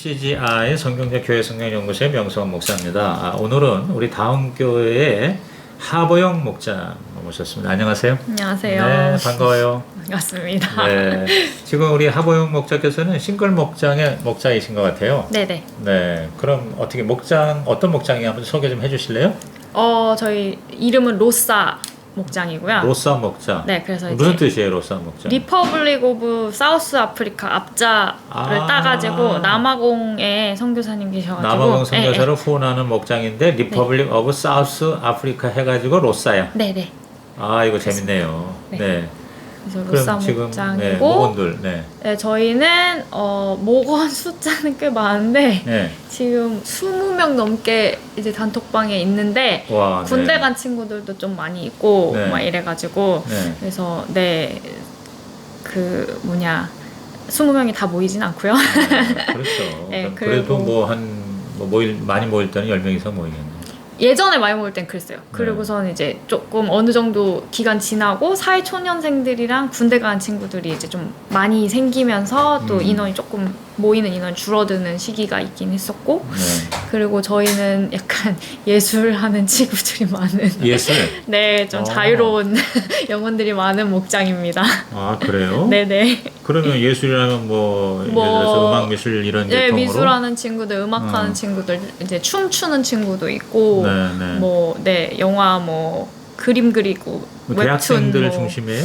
TCGI 성경대 교회 성경연구소의 명성 목사입니다. 아, 오늘은 우리 다음 교회의 하보영 목자 모셨습니다. 안녕하세요. 안녕하세요. 네, 반가워요. 반갑습니다. 네, 지금 우리 하보영 목자께서는 싱글 목장의 목자이신 것 같아요. 네네. 네, 그럼 어떻게 목장 어떤 목장이 한번 소개 좀 해주실래요? 어 저희 이름은 로사 목장이고요. 로사 목장. 네, 그래서 무슨 뜻이에요, 로사 목장? 리퍼블릭 오브 사우스 아프리카 앞자를 아. 따가지고 남아공에 선교사님 계셔가지고 남아공 네, 선교사를 후원하는 목장인데 리퍼블릭 오브 사우스 아프리카 해가지고 로사요. 네, 네. 아 이거 재밌네요. 네. 네. 그래서 그럼 로사 지금 네, 목장이고 네. 네, 저희는 어 목원 숫자는 꽤 많은데 네. 지금 20명 넘게 이제 단톡방에 있는데 와. 군대 네. 간 친구들도 좀 많이 있고 네. 막 이래가지고 네. 그래서 네 그 뭐냐 20명이 다 모이진 않고요. 아, 그렇죠. 네, 그래도 뭐 한 뭐 모일 많이 모일 때는 10명 이상 모이겠네. 예전에 많이 모일 땐 그랬어요. 그리고선 이제 조금 어느 정도 기간 지나고 사회 초년생들이랑 군대 간 친구들이 이제 좀 많이 생기면서 또 음. 인원이 조금 모이는 인원 이 줄어드는 시기가 있긴 했었고 네. 그리고 저희는 약간 예술하는 친구들이 많은 예술. 네좀 어. 자유로운 영혼들이 많은 목장입니다. 아 그래요? 네네. 그러면 예술이라면 뭐, 예를 뭐- 들어서 음악 미술 이런 네, 계통으로. 미술하는 친구들, 음악하는 어. 친구들, 이제 춤추는 친구도 있고, 네, 네. 뭐, 네, 영화 뭐 그림 그리고 뭐 웹툰 대학생들 뭐. 중심이에요?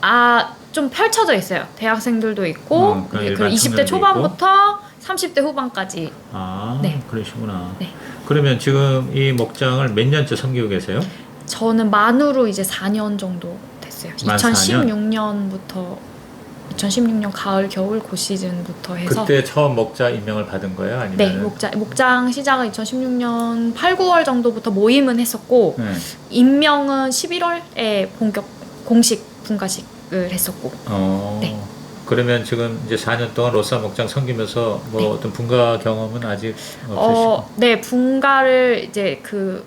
아, 좀 펼쳐져 있어요. 대학생들도 있고, 어, 그냥 이제 일반 그리고 20대 청년도 초반부터 30대 후반까지. 아 네. 그러시구나. 네. 그러면 지금 이 목장을 몇 년째 섬기고 계세요? 저는 만으로 이제 4년 정도 됐어요. 만 2016년부터 2016년 가을 겨울 그 시즌부터 해서 그때 처음 목자 임명을 받은 거예요? 아니면? 네, 목장 목장 시작은 2016년 8, 9월 정도부터 모임은 했었고 네. 임명은 11월에 본격 공식 분가식 을 했었고 어. 네. 그러면 지금 이제 4년 동안 로사 목장 섬기면서 뭐 네. 어떤 분가 경험은 아직 없으시고. 어, 네, 분가를 이제 그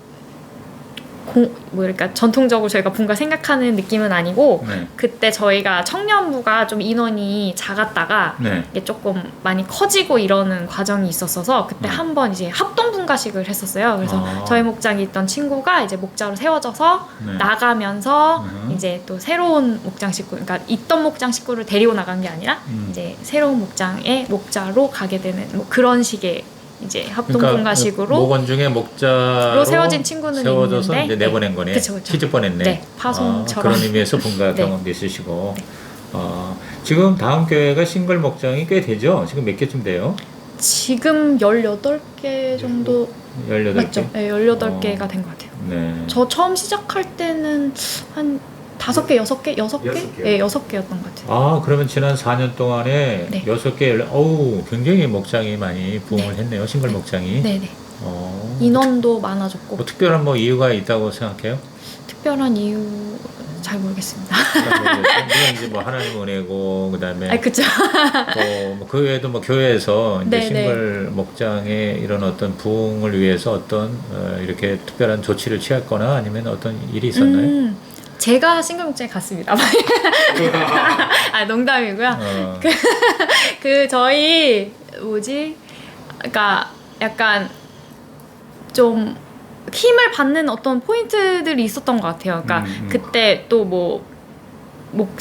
공, 뭐 이럴까 전통적으로 저희가 분가 생각하는 느낌은 아니고 네. 그때 저희가 청년부가 좀 인원이 작았다가 네. 이게 조금 많이 커지고 이러는 과정이 있었어서 그때 음. 한번 이제 합동 분가식을 했었어요. 그래서 아. 저희 목장에 있던 친구가 이제 목자로 세워져서 네. 나가면서 음. 이제 또 새로운 목장 식구, 그러니까 있던 목장 식구를 데리고 나간 게 아니라 음. 이제 새로운 목장의 목자로 가게 되는 뭐 그런 식의 이제 합동 그러니까 분가식으로 목원 중에 목자로 세워진 친구는 세워져서 있는데 이제 내보낸 거네. 그쵸, 그쵸. 시집 보냈네. 네, 파송처럼. 아, 그런 의미에서 분가 네. 경험도 있으시고. 네. 어, 지금 다음 교회가 싱글 목장이 꽤 되죠? 지금 몇 개쯤 돼요? 지금 18개 정도 18개? 맞죠? 네, 18개가 어. 된것 같아요. 네. 저 처음 시작할 때는 한 다섯 개, 여섯 개, 여섯 개, 여섯 개요? 네, 여섯 개였던 것 같아요. 아, 그러면 지난 4년 동안에 네. 여섯 개, 어우, 굉장히 목장이 많이 부흥을 네. 했네요. 싱글 목장이. 네, 네. 어. 인원도 많아졌고 뭐 특별한 뭐 이유가 있다고 생각해요? 특별한 이유 잘 모르겠습니다. 물론 이제 뭐 하나님 은혜고 그다음에 아, 그죠? 또그 외에도 뭐 교회에서 이제 네, 싱글 목장의 이런 어떤 부흥을 위해서 어떤 어, 이렇게 특별한 조치를 취했거나 아니면 어떤 일이 있었나요? 음, 제가 목장에 갔습니다. 아, 농담이고요. 어, 그 저희 뭐지? 그러니까 약간 좀 힘을 받는 어떤 포인트들이 있었던 것 같아요. 그러니까 음, 음. 그때 또 뭐 목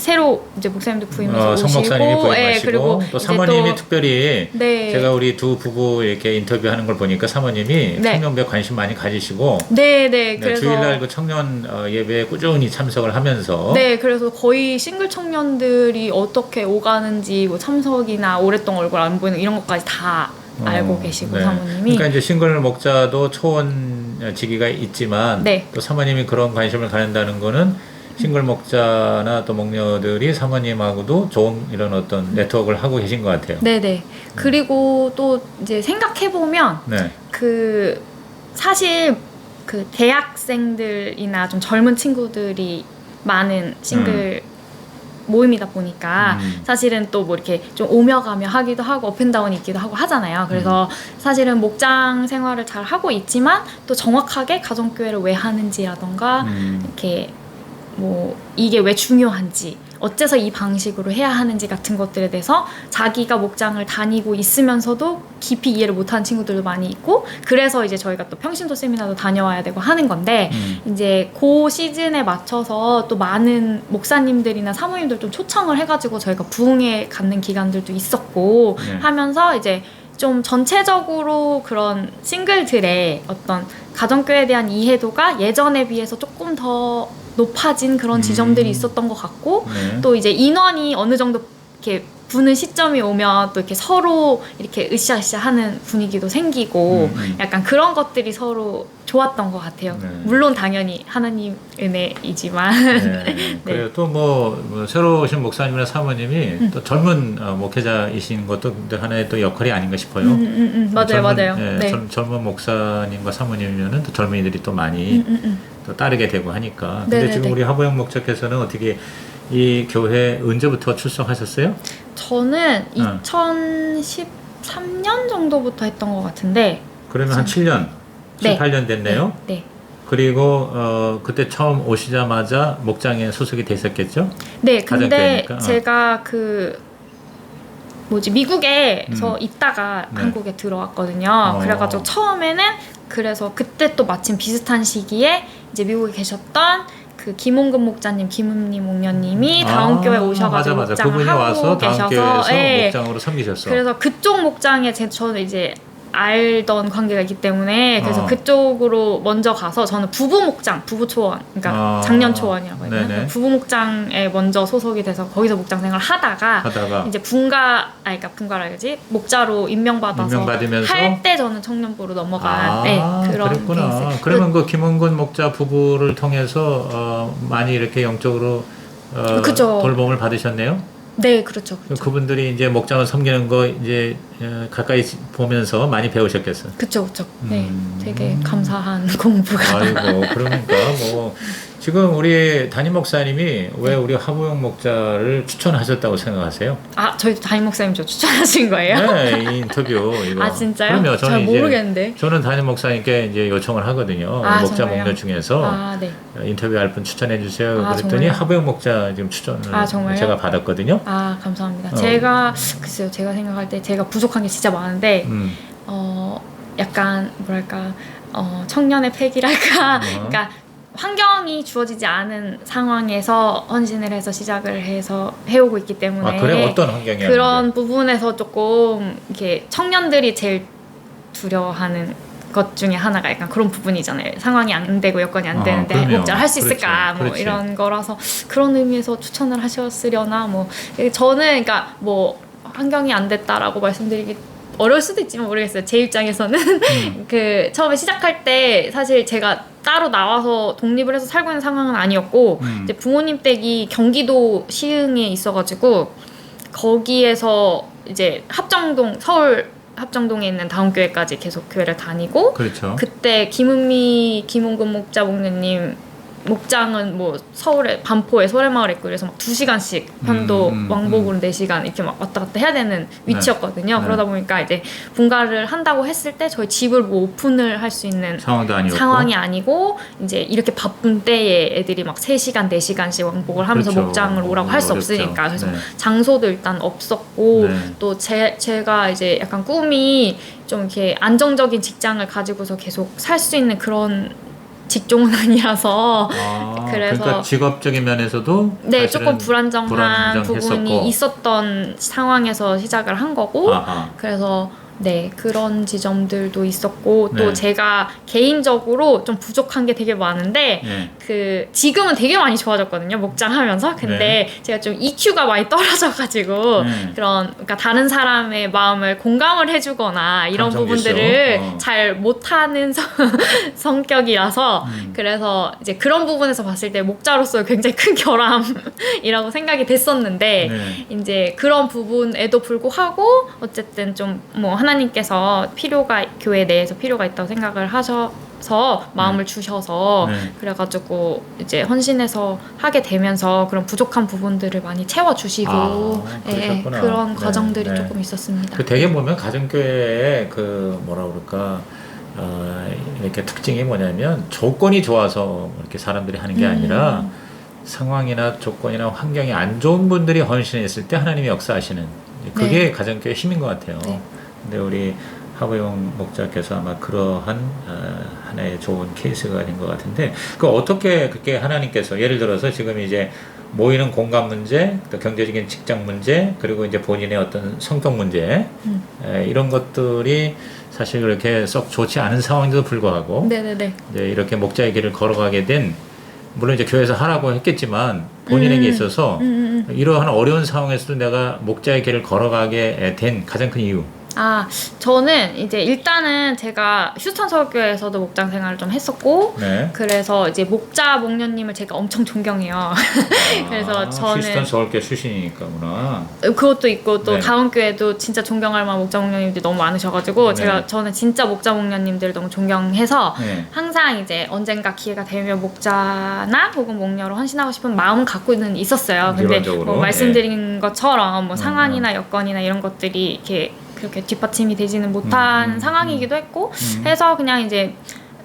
새로 이제 목사님도 부임해서 어, 성 오시고, 목사님이 예, 부임하시고 그리고 또 사모님이 또- 특별히 네, 제가 우리 두 부부 이렇게 인터뷰하는 걸 보니까 사모님이 네. 청년부에 관심 많이 가지시고 네, 네, 네, 그래서 주일날 그 청년 어, 예배에 꾸준히 참석을 하면서 네, 그래서 거의 싱글 청년들이 어떻게 오가는지 뭐 참석이나 오랫동안 얼굴 안 보이는 이런 것까지 다 어, 알고 계시고 네. 사모님이 그러니까 이제 싱글 목자도 초원 직위가 있지만 네. 또 사모님이 그런 관심을 갖는다는 거는 싱글 목자나 또 목녀들이 사모님하고도 좋은 이런 어떤 네트워크를 하고 계신 것 같아요. 네, 네. 그리고 또 이제 생각해 보면 네. 그 사실 그 대학생들이나 좀 젊은 친구들이 많은 싱글 모임이다 보니까 음. 사실은 또 뭐 이렇게 좀 오며 가며 하기도 하고 업앤다운이 있기도 하고 하잖아요. 그래서 음. 사실은 목장 생활을 잘 하고 있지만 또 정확하게 가정교회를 왜 하는지라던가 음. 이렇게 뭐 이게 왜 중요한지 어째서 이 방식으로 해야 하는지 같은 것들에 대해서 자기가 목장을 다니고 있으면서도 깊이 이해를 못하는 친구들도 많이 있고 그래서 이제 저희가 또 평신도 세미나도 다녀와야 되고 하는 건데 음. 이제 그 시즌에 맞춰서 또 많은 목사님들이나 사모님들 좀 초청을 해가지고 저희가 부흥회 갖는 기간들도 있었고 네. 하면서 이제 좀 전체적으로 그런 싱글들의 어떤 가정교회에 대한 이해도가 예전에 비해서 조금 더 높아진 그런 음. 지점들이 있었던 것 같고 네. 또 이제 인원이 어느 정도 이렇게 부는 시점이 오면 또 이렇게 서로 이렇게 으쌰으쌰 하는 분위기도 생기고 음, 음. 약간 그런 것들이 서로 좋았던 것 같아요. 네. 물론 당연히 하나님 은혜이지만 네. 그래요. 또뭐 뭐 새로 오신 목사님이나 사모님이 음. 또 젊은 어, 목회자이신 것도 하나의 또 역할이 아닌가 싶어요. 음, 음, 음, 맞아요, 젊은, 맞아요. 예, 네. 젊, 젊은 목사님과 사모님이면은 또 젊은이들이 또 많이 음, 음, 음. 또 따르게 되고 하니까. 근데 네네네. 지금 우리 하보영 목자께서는 어떻게 이 교회 언제부터 출석하셨어요? 저는 어. 2013년 정도부터 했던 것 같은데. 그러면 한 7년, 네. 7, 8년 됐네요. 네. 그리고 어 그때 처음 오시자마자 목장에 소속이 됐었겠죠? 네, 근데 가정교회니까, 어. 제가 그 뭐지 미국에서 음. 있다가 네. 한국에 들어왔거든요. 어. 그래가지고 처음에는 그래서 그때 또 마침 비슷한 시기에 이제 미국에 계셨던 그 김홍근 목자님, 김은님 목녀님이 다운교회 아, 오셔가지고 맞아, 맞아. 목장을 그분이 하고 와서 계셔서 다운교회에서 예. 목장으로 섬기셨어. 그래서 그쪽 목장에 제 저는 이제 알던 관계가 있기 때문에 그래서 어. 그쪽으로 먼저 가서 저는 부부 목장, 부부 초원, 그러니까 아. 작년 초원이라고 해야 네네. 되나? 부부 목장에 먼저 소속이 돼서 거기서 목장 생활 을 하다가 하다가 이제 분가, 아니 그러니까 분가라야지 목자로 임명받아서 임명받으면서 할 때 저는 청년부로 넘어간 아, 네, 그런 게 그랬구나. 있어요. 그러면 그 김원근 목자 부부를 통해서 어, 많이 이렇게 영적으로 어, 그쵸. 돌봄을 받으셨네요. 네, 그렇죠, 그렇죠. 그분들이 이제 목장을 섬기는 거 이제 어, 가까이 보면서 많이 배우셨겠어요. 그쵸, 그쵸. 네, 음. 되게 감사한 공부가. 아이고 그러니까 뭐 지금 우리 담임 목사님이 왜 우리 하부영 목자를 추천하셨다고 생각하세요? 아, 저희 담임 목사님 저 추천하신 거예요? 네, 이 인터뷰 이거. 아, 진짜요? 그럼요. 저는 잘 이제 모르겠는데. 저는 담임 목사님께 이제 요청을 하거든요. 아, 목자 정말요? 목녀 중에서 아, 네. 인터뷰할 분 추천해 주세요. 아, 그랬더니 정말요? 하부영 목자 지금 추천을 아, 정말요? 제가 받았거든요. 아 감사합니다. 어. 제가 글쎄요 제가 생각할 때 제가 부족한 게 진짜 많은데 음. 어 약간 뭐랄까 어 청년의 패기랄까 어. 그러니까 환경이 주어지지 않은 상황에서 헌신을 해서 시작을 해서 해오고 있기 때문에 아 그래 어떤 환경이야? 그런 부분에서 조금 이렇게 청년들이 제일 두려워하는 것 중에 하나가 약간 그런 부분이잖아요. 상황이 안 되고 여건이 안 아, 되는데 그럼요. 목자를 할수 그렇지, 있을까 뭐 그렇지. 이런 거라서 그런 의미에서 추천을 하셨으려나 뭐 저는 그러니까 뭐 환경이 안 됐다라고 말씀드리기 어려울 수도 있지만 모르겠어요. 제 입장에서는 음. 그 처음에 시작할 때 사실 제가 따로 나와서 독립을 해서 살고 있는 상황은 아니었고 음. 이제 부모님 댁이 경기도 시흥에 있어가지고 거기에서 이제 합정동 서울 합정동에 있는 다운교회까지 계속 교회를 다니고 그렇죠. 그때 김은미 김홍근 목자 목녀님 목장은 뭐 서울에 반포에 소래마을에 있고 그래서 막두 시간씩 편도 음, 음, 왕복으로 네 시간 이렇게 막 왔다 갔다 해야 되는 위치였거든요. 네. 그러다 보니까 이제 분가를 한다고 했을 때 저희 집을 뭐 오픈을 할 수 있는 상황이 아니고 이제 이렇게 바쁜 때에 애들이 막 3시간, 4시간씩 왕복을 하면서 그렇죠. 목장을 오라고 할 수. 없으니까 그래서 네. 장소도 일단 없었고 네. 또 제, 제가 이제 약간 꿈이 좀 이렇게 안정적인 직장을 가지고서 계속 살 수 있는 그런 직종은 아니라서 아, 그래서- 그러니까 직업적인 면에서도 네 조금 불안정한 불안정했었고. 부분이 있었던 상황에서 시작을 한 거고 아하. 그래서 네 그런 지점들도 있었고 또 네. 제가 개인적으로 좀 부족한 게 되게 많은데 예. 그 지금은 되게 많이 좋아졌거든요 목장하면서 근데 네. 제가 좀 EQ가 많이 떨어져 가지고 네. 그런 그러니까 다른 사람의 마음을 공감을 해 주거나 이런 감정 부분들을. 어. 잘 못 하는 성, 성격이라서 음. 그래서 이제 그런 부분에서 봤을 때 목자로서 굉장히 큰 결함이라고 생각이 됐었는데 네. 이제 그런 부분에도 불구하고 어쨌든 좀 뭐 하나 님께서 필요가 교회 내에서 필요가 있다고 생각을 하셔 서 마음을 주셔서 네. 그래가지고 이제 헌신해서 하게 되면서 그런 부족한 부분들을 많이 채워 주시고 아, 예. 그런 네, 과정들이 네. 조금 있었습니다. 그 대개 보면 가정교회의 그 뭐라 그럴까 어, 이렇게 특징이 뭐냐면 조건이 좋아서 이렇게 사람들이 하는 게 음. 아니라 상황이나 조건이나 환경이 안 좋은 분들이 헌신했을 때 하나님이 역사하시는 그게 가장 꽤 힘인 것 같아요. 네. 근데 우리 하부용 목자께서 아마 그러한 어, 하나의 좋은 케이스가 된것 같은데 그 어떻게 그렇게 하나님께서 예를 들어서 지금 이제 모이는 공간 문제, 또 경제적인 직장 문제, 그리고 이제 본인의 어떤 성격 문제 음. 에, 이런 것들이 사실 그렇게 썩 좋지 않은 상황에도 불구하고 네네네. 이제 이렇게 목자의 길을 걸어가게 된 물론 이제 교회에서 하라고 했겠지만 본인에게 음. 있어서 음, 음, 음. 이러한 어려운 상황에서도 내가 목자의 길을 걸어가게 된 가장 큰 이유. 아, 저는 이제 일단은 제가 휴스턴 서울교회에서도 목장 생활을 좀 했었고, 네. 그래서 이제 목자 목녀님을 제가 엄청 존경해요. 그래서 저는- 휴스턴 서울교 출신이니까구나. 그것도 있고 또 네. 다음 교회도 진짜 존경할 만한 목자 목녀님들이 너무 많으셔가지고 네. 제가 저는 진짜 목자 목녀님들을 너무 존경해서 네. 항상 이제 언젠가 기회가 되면 목자나 혹은 목녀로 헌신하고 싶은 마음은 갖고 는 있었어요. 근데 일반적으로, 뭐 말씀드린 것처럼 뭐 음. 상황이나 여건이나 이런 것들이 이렇게 그렇게 뒷받침이 되지는 못한 음, 음, 상황이기도 했고 음. 해서 그냥 이제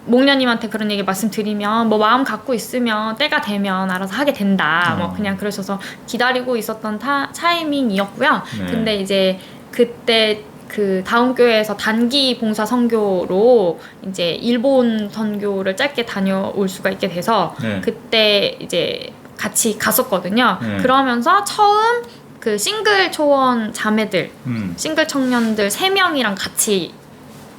목녀님한테 그런 얘기 말씀드리면 뭐 마음 갖고 있으면 때가 되면 알아서 하게 된다. 어. 뭐 그냥 그러셔서 기다리고 있었던 타, 타이밍이었고요. 네. 근데 이제 그때 그 다음 교회에서 단기 봉사 선교로 이제 일본 선교를 짧게 다녀올 수가 있게 돼서 네. 그때 이제 같이 갔었거든요. 네. 그러면서 처음 그 싱글 초원 자매들, 음. 싱글 청년들 세 명이랑 같이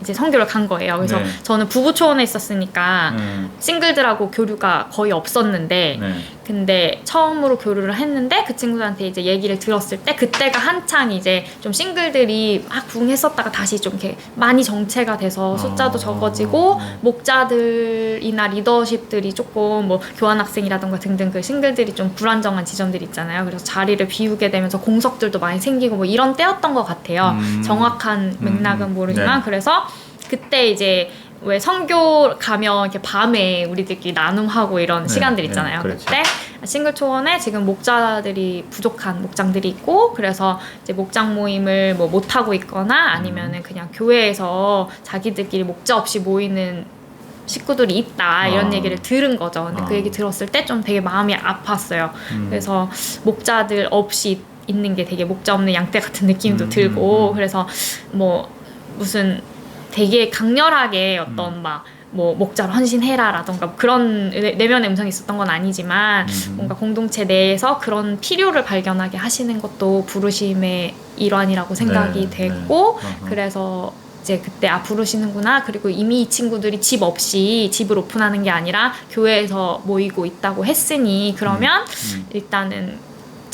이제 선교를 간 거예요. 그래서 네. 저는 부부 초원에 있었으니까 음. 싱글들하고 교류가 거의 없었는데 네. 근데 처음으로 교류를 했는데 그 친구들한테 이제 얘기를 들었을 때 그때가 한창 이제 좀 싱글들이 막 부흥했었다가 다시 좀 이렇게 많이 정체가 돼서 숫자도 아. 적어지고 목자들이나 리더십들이 조금 뭐 교환학생이라던가 등등 그 싱글들이 좀 불안정한 지점들이 있잖아요. 그래서 자리를 비우게 되면서 공석들도 많이 생기고 뭐 이런 때였던 것 같아요. 음. 정확한 맥락은 음. 모르지만 네. 그래서 그때 이제 왜 성교 가면 이렇게 밤에 우리들끼리 나눔하고 이런 네, 시간들 네, 있잖아요. 그렇죠. 그때 싱글 초원에 지금 목자들이 부족한 목장들이 있고 그래서 이제 목장 모임을 뭐 못 하고 있거나 아니면은 그냥 교회에서 자기들끼리 목자 없이 모이는 식구들이 있다 이런 아. 얘기를 들은 거죠. 근데 아. 그 얘기 들었을 때 좀 되게 마음이 아팠어요. 음. 그래서 목자들 없이 있는 게 되게 목자 없는 양떼 같은 느낌도 음, 들고 음, 음. 그래서 뭐 무슨 되게 강렬하게 어떤 음. 막뭐 목자로 헌신해라라던가 그런 내- 내면의 음성이 있었던 건 아니지만 음. 뭔가 공동체 내에서 그런 필요를 발견하게 하시는 것도 부르심의 일환이라고 생각이 네, 됐고 네. 그래서 이제 그때 아 부르시는구나 그리고 이미 이 친구들이 집 없이 집을 오픈하는 게 아니라 교회에서 모이고 있다고 했으니 그러면 음. 일단은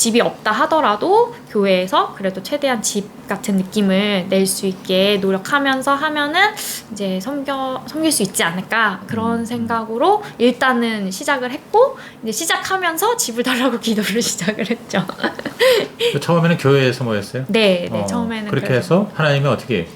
집이 없다 하더라도 교회에서 그래도 최대한 집 같은 느낌을 낼 수 있게 노력하면서 하면은 이제 섬겨 섬길 수 있지 않을까 그런 음. 생각으로 일단은 시작을 했고 이제 시작하면서 집을 달라고 기도를 시작을 했죠. 그 처음에는 교회에서 모였어요. 네, 네 어, 처음에는 그렇게 그래서. 해서 하나님이 어떻게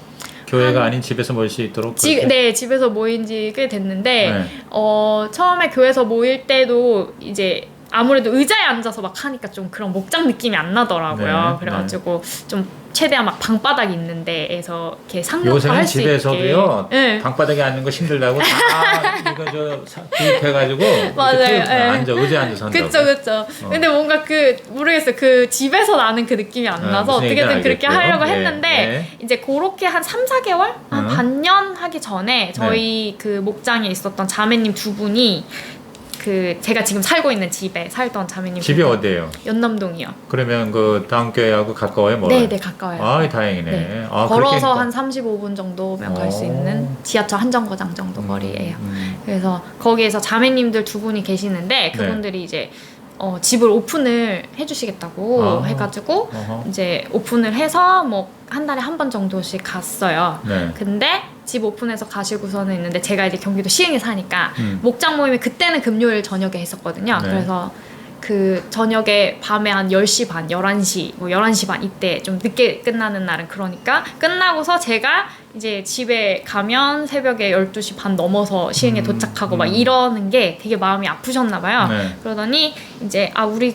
교회가 한- 아닌 집에서 모일 수 있도록 지? 네 집에서 모인 지 꽤 됐는데 네. 어 처음에 교회에서 모일 때도 이제 아무래도 의자에 앉아서 막 하니까 좀 그런 목장 느낌이 안 나더라고요. 네, 그래가지고 좀 최대한 막 방바닥 있는 데에서 이렇게 상록화 요새는 할수 집에서도요 있게. 네. 방바닥에 앉는 거 힘들다고 다 이거 저 사- 구입해가지고 맞아요. 예. 앉아 의자 앉아서 한다고. 그쵸 그쵸. 어. 근데 뭔가 그 모르겠어요. 그 집에서 나는 그 느낌이 안 어, 나서 어떻게든 그렇게. 하려고 네, 했는데 네. 이제 그렇게 한 3, 4개월? 한 음. 반년 하기 전에 저희 그 목장에 있었던 자매님 두 분이 그 제가 지금 살고 있는 집에 살던 자매님 집이. 어디예요? 연남동이요. 그러면 그 다음 교회하고 가까워요, 뭐? 네, 네 가까워요. 아, 다행이네. 네. 아, 걸어서 그렇게 한 35분 정도면 갈수 어. 있는 지하철 한 정거장 정도 음, 거리예요. 음. 그래서 거기에서 자매님들 두 분이 계시는데 그분들이 이제 어, 집을 오픈을 해주시겠다고 아. 해가지고 어허. 이제 오픈을 해서 뭐 한 달에 한 번 정도씩 갔어요. 네. 근데 집 오픈해서 가시고서는 있는데 제가 이제 경기도 시흥에 사니까 음. 목장 모임이 그때는 금요일 저녁에 했었거든요. 네. 그래서 그 저녁에 밤에 한 10시 반, 11시, 뭐 11시 반 이때 좀 늦게 끝나는 날은 그러니까 끝나고서 제가 이제 집에 가면 새벽에 12시 반 넘어서 시흥에 음, 도착하고 막 음. 이러는 게 되게 마음이 아프셨나 봐요. 네. 그러더니 이제 아 우리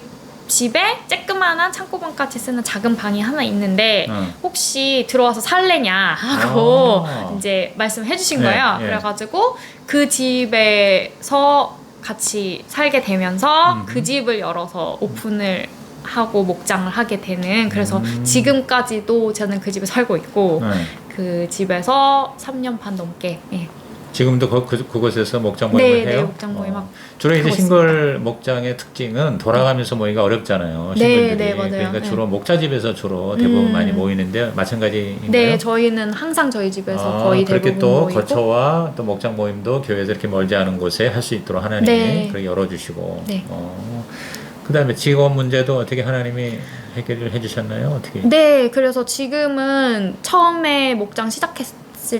집에 쬐끄만한 창고방 같이 쓰는 작은 방이 하나 있는데 어. 혹시 들어와서 살래냐 하고 아. 이제 말씀해 주신 네, 거예요. 예. 그래가지고 그 집에서 같이 살게 되면서 음. 그 집을 열어서 오픈을 하고 목장을 하게 되는 그래서 음. 지금까지도 저는 그 집에 살고 있고 네. 그 집에서 3년 반 넘게 예. 지금도 그, 그, 그 곳에서 목장 모임을 네, 해요? 네, 목장 모임 어. 주로 이제 싱글 목장의 특징은 돌아가면서 모이기가 어렵잖아요. 네, 싱글들이. 네, 맞아요. 그러니까 네. 주로 목자집에서 주로 대부분 음. 많이 모이는데 마찬가지인가요? 네 저희는 항상 저희 집에서 아, 거의 그렇게 대부분 또 모이고 거처와 또 목장 모임도 교회에서 이렇게 멀지 않은 곳에 할 수 있도록 하나님이 네. 그렇게 열어주시고 네. 어, 그다음에 직업 문제도 어떻게 하나님이 해결을 해주셨나요? 어떻게? 네, 그래서 지금은 처음에 목장 시작했을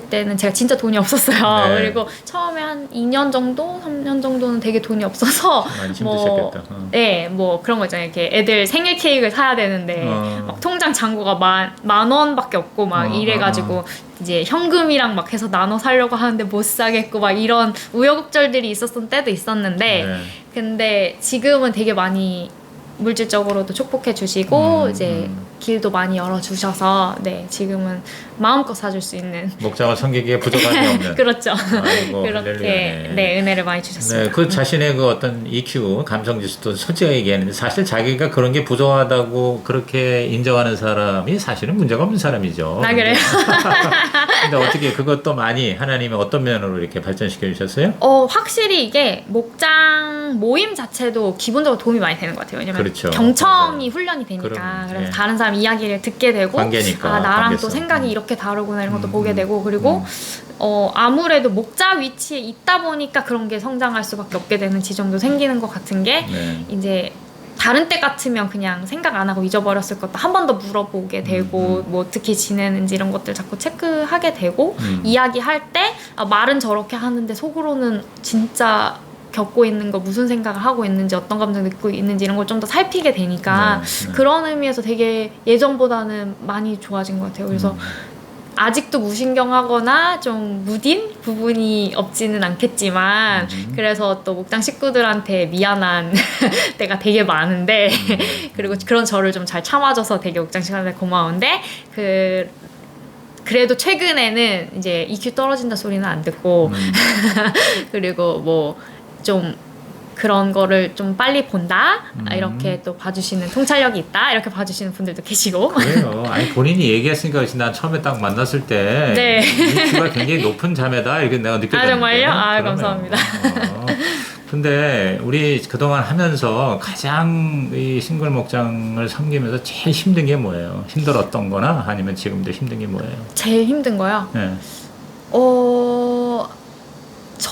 때는 제가 진짜 돈이 없었어요. 네. 그리고 처음에 한 2년 정도, 3년 정도는 되게 돈이 없어서 많이 뭐, 힘드셨겠다. 어. 네, 뭐 그런 거 있잖아요. 이렇게 애들 생일 케이크를 사야 되는데 어. 막 통장 잔고가 만, 만 원밖에 없고 막 어, 이래가지고 어, 이제 현금이랑 막 해서 나눠 살려고 하는데 못 사겠고 막 이런 우여곡절들이 있었던 때도 있었는데 네. 근데 지금은 되게 많이 물질적으로도 축복해 주시고 음, 이제 음. 길도 많이 열어 주셔서 네 지금은 마음껏 사줄 수 있는 목장을 섬기기에 부족함이 없는. 그렇죠 아이고, 그렇게 할렐루야네. 네 은혜를 많이 네, 주셨습니다. 그 자신의 그 어떤 EQ, 감성 지수도 솔직하게 얘기하는데 사실 자기가 그런 게 부족하다고 그렇게 인정하는 사람이 사실은 문제가 없는 사람이죠. 아 그래요? 근데 어떻게 그것도 많이 하나님의 어떤 면으로 이렇게 발전시켜 주셨어요? 어 확실히 이게 목장 모임 자체도 기본적으로 도움이 많이 되는 것 같아요. 왜냐면 그렇죠. 경청이. 훈련이 되니까 그럼, 그래서 예. 다른 사람 이야기를 듣게 되고 관계니까, 아 나랑 관계성. 또 생각이 이렇게 다르구나 이런 것도 음, 보게 음, 되고 그리고 음. 어 아무래도 목자 위치에 있다 보니까 그런 게 성장할 수밖에 없게 되는 지점도 생기는 것 같은 게 네. 이제 다른 때 같으면 그냥 생각 안 하고 잊어버렸을 것도 한 번 더 물어보게 되고 뭐 어떻게 지내는지 이런 것들 자꾸 체크하게 되고 음. 이야기할 때 아, 말은 저렇게 하는데 속으로는 진짜 겪고 있는 거 무슨 생각을 하고 있는지 어떤 감정 느끼고 있는지 이런 걸 좀 더 살피게 되니까 네, 네. 그런 의미에서 되게 예전보다는 많이 좋아진 것 같아요. 그래서 음. 아직도 무신경하거나 좀 무딘 부분이 없지는 않겠지만 음. 그래서 또 목장 식구들한테 미안한 때가 되게 많은데 음. 그리고 그런 저를 좀 잘 참아줘서 되게 목장 식구한테 고마운데 그 그래도 최근에는 이제 EQ 떨어진다 소리는 안 듣고 음. 그리고 뭐 좀 그런 거를 좀 빨리 본다 음. 이렇게 또 봐주시는 통찰력이 있다 이렇게 봐주시는 분들도 계시고 그래요. 아니 본인이 얘기했으니까 난 처음에 딱 만났을 때 네. EQ가 굉장히 높은 자매다 이렇게 내가 느꼈는데. 아, 정말요? 아, 감사합니다. 어. 근데 우리 그동안 하면서 가장 이 싱글 목장을 섬기면서 제일 힘든 게 뭐예요? 힘들었던 거나 아니면 지금도 힘든 게 뭐예요? 제일 힘든 거요. 네. 어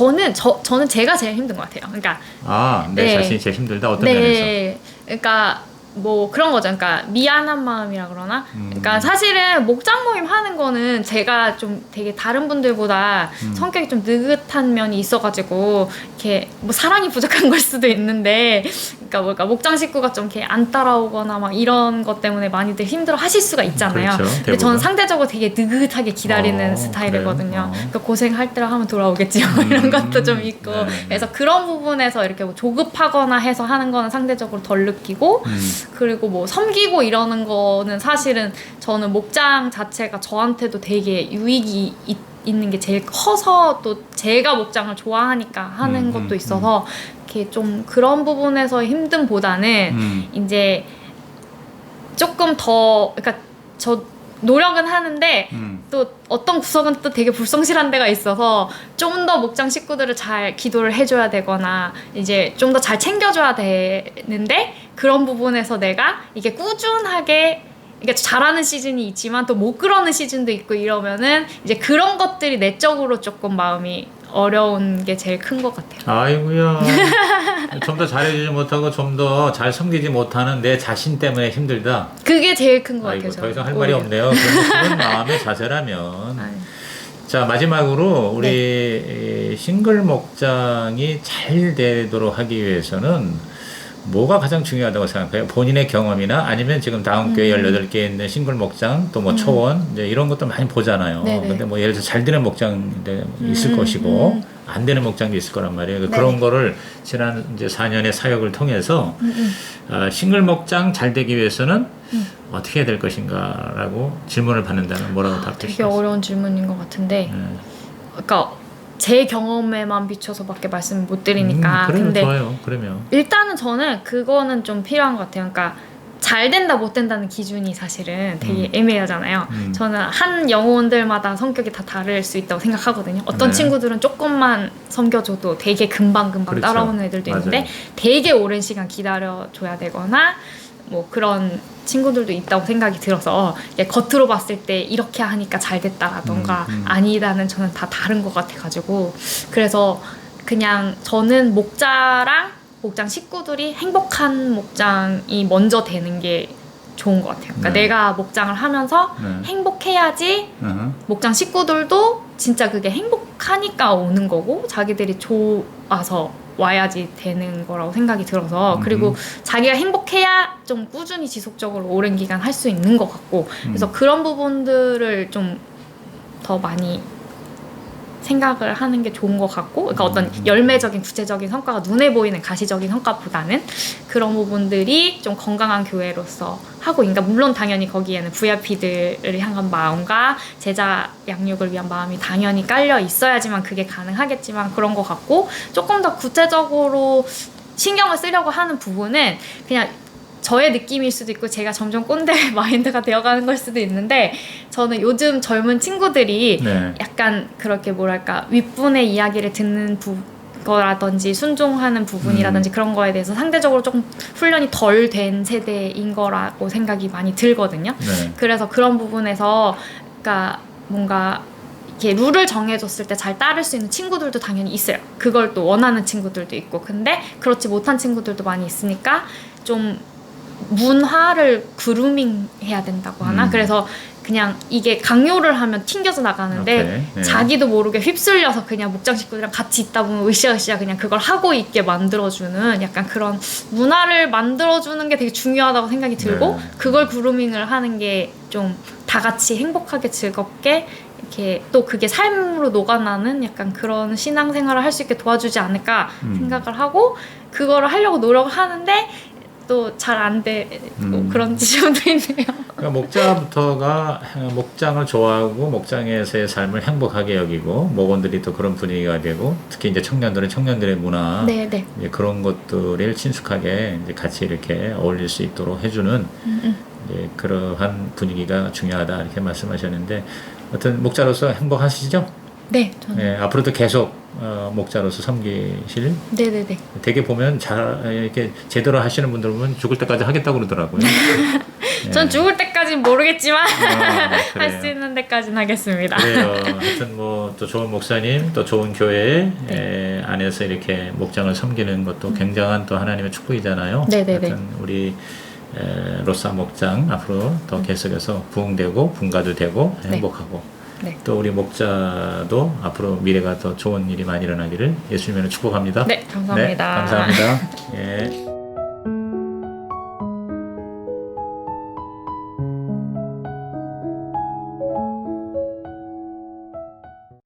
저는 저 저는 제가 제일 힘든 것 같아요. 그러니까 아, 내 네. 자신이 제일 힘들다 어떤 면에서? 네, 그러니까 뭐 그런 거죠. 그러니까 미안한 마음이라 그러나. 음. 그러니까 사실은 목장 모임 하는 거는 제가 좀 되게 다른 분들보다 음. 성격이 좀 느긋한 면이 있어가지고 이렇게 뭐 사랑이 부족한 걸 수도 있는데, 그러니까 뭔가 목장 식구가 좀 이렇게 안 따라오거나 막 이런 것 때문에 많이들 힘들어 하실 수가 있잖아요. 그렇죠, 근데. 저는 상대적으로 되게 느긋하게 기다리는 어, 스타일이거든요. 어. 그러니까 고생할 때라 하면 돌아오겠지요. 음, 이런 것도 좀 있고. 네, 네. 그래서 그런 부분에서 이렇게 뭐 조급하거나 해서 하는 거는 상대적으로 덜 느끼고, 음. 그리고 뭐 섬기고 이러는 거는 사실은 저는 목장 자체가 저한테도 되게 유익이 있, 있는 게 제일 커서 또 제가 목장을 좋아하니까 하는 음, 것도 음, 있어서 이렇게 좀 그런 부분에서 힘듦보다는 음. 이제 조금 더 그러니까 저 노력은 하는데 음. 또 어떤 구석은 또 되게 불성실한 데가 있어서 좀 더 목장 식구들을 잘 기도를 해줘야 되거나 이제 좀 더 잘 챙겨줘야 되는데 그런 부분에서 내가 이게 꾸준하게 이게 잘하는 시즌이 있지만 또 못 그러는 시즌도 있고 이러면은 이제 그런 것들이 내적으로 조금 마음이 어려운 게 제일 큰 것 같아요. 아이고야. 좀 더 잘해주지 못하고 좀 더 잘 섬기지 못하는 내 자신 때문에 힘들다. 그게 제일 큰것 같아요. 더 저는. 이상 할 말이 오히려. 없네요. 그런, 그런 마음의 자세라면. 아유. 자 마지막으로 우리 네. 이 싱글 목장이 잘 되도록 하기 위해서는 뭐가 가장 중요하다고 생각해요? 본인의 경험이나 아니면 지금 다음 교회 음. 18개 있는 싱글 목장 또뭐 음. 초원 이제 이런 것도 많이 보잖아요. 네네. 근데 뭐 예를 들어 잘 되는 있을 음, 것이고 음. 안 되는 목장도 있을 거란 말이에요. 네네. 그런 거를 지난 이제 4년의 사역을 통해서 음, 음. 어, 싱글 목장 잘 되기 위해서는 음. 어떻게 해야 될 것인가라고 질문을 받는다면 뭐라고 아, 되게 답하시겠어요? 어려운 질문인 것 같은데 네. 그러니까 제 경험에만 비춰서밖에 말씀을 못 드리니까 음, 근데 좋아요. 그러면 일단은 저는 그거는 좀 필요한 것 같아요. 그러니까 잘 된다 못 된다는 기준이 사실은 되게 음. 애매하잖아요. 음. 저는 한 영혼들마다 성격이 다 다를 수 있다고 생각하거든요. 어떤 네. 친구들은 조금만 섬겨줘도 되게 금방 금방 그렇죠. 따라오는 애들도 있는데 맞아요. 되게 오랜 시간 기다려줘야 되거나 뭐 그런 친구들도 있다고 생각이 들어서 이게 겉으로 봤을 때 이렇게 하니까 잘 됐다라던가 음, 음. 아니다는 저는 다 다른 것 같아가지고 그래서 그냥 저는 목자랑 목장 식구들이 행복한 목장이 먼저 되는 게 좋은 것 같아요. 그러니까 네. 내가 목장을 하면서 네. 행복해야지 어허. 목장 식구들도 진짜 그게 행복하니까 오는 거고 자기들이 좋아서 와야지 되는 거라고 생각이 들어서 음. 그리고 자기가 행복해야 좀 꾸준히 지속적으로 오랜 기간 할 수 있는 것 같고 그래서 음. 그런 부분들을 좀 더 많이 생각을 하는 게 좋은 것 같고 그러니까 어떤 음. 열매적인 구체적인 성과가 눈에 보이는 가시적인 성과보다는 그런 부분들이 좀 건강한 교회로서 하고 그러니까 물론 당연히 거기에는 VIP들을 향한 마음과 제자 양육을 위한 마음이 당연히 깔려 있어야지만 그게 가능하겠지만 그런 것 같고 조금 더 구체적으로 신경을 쓰려고 하는 부분은 그냥 저의 느낌일 수도 있고 제가 점점 꼰대 마인드가 되어가는 걸 수도 있는데 저는 요즘 젊은 친구들이 네. 약간 그렇게 뭐랄까 윗분의 이야기를 듣는 부 거라든지 순종하는 부분이라든지 그런 거에 대해서 상대적으로 조금 훈련이 덜 된 세대인 거라고 생각이 많이 들거든요. 네. 그래서 그런 부분에서 그러니까 뭔가 이렇게 룰을 정해줬을 때 잘 따를 수 있는 친구들도 당연히 있어요. 그걸 또 원하는 친구들도 있고, 근데 그렇지 못한 친구들도 많이 있으니까 좀 문화를 그루밍 해야 된다고 하나? 음. 그래서 그냥 이게 강요를 하면 튕겨서 나가는데 오케이. 네. 자기도 모르게 휩쓸려서 그냥 목장 식구들이랑 같이 있다 보면 으쌰으쌰 그냥 그걸 하고 있게 만들어주는 약간 그런 문화를 만들어주는 게 되게 중요하다고 생각이 들고 네. 그걸 그루밍을 하는 게 좀 다 같이 행복하게 즐겁게 이렇게 또 그게 삶으로 녹아나는 약간 그런 신앙생활을 할 수 있게 도와주지 않을까 음. 생각을 하고 그거를 하려고 노력을 하는데 또 잘 안 되고 음. 그런 지점도 있네요. 그러니까 목자부터가 목장을 좋아하고 목장에서의 삶을 행복하게 여기고 목원들이 또 그런 분위기가 되고 특히 이제 청년들은 청년들의 문화 네, 네. 그런 것들을 친숙하게 같이 이렇게 어울릴 수 있도록 해주는 음, 음. 그러한 분위기가 중요하다 이렇게 말씀하셨는데 어떤 목자로서 행복하시죠? 네, 저는 네, 앞으로도 계속 어, 목자로서 섬기실 네, 네, 네. 되게 보면 잘 이렇게 제대로 하시는 분들 보면 죽을 때까지 하겠다고 그러더라고요. 네. 전 죽을 때까지는 모르겠지만 아, 할 수 그래요. 있는 데까지는 하겠습니다. 그래요. 하여튼 뭐 또 좋은 목사님, 또 좋은 교회 네. 에, 안에서 이렇게 목장을 섬기는 것도 굉장한 또 하나님의 축복이잖아요. 네, 네, 네. 하여튼 우리 에, 로사 목장 앞으로 더 계속해서 부흥되고 분가도 되고 네. 행복하고 네. 또 우리 목자도 앞으로 미래가 더 좋은 일이 많이 일어나기를 예수님으로 축복합니다. 네, 감사합니다. 네, 감사합니다. 예.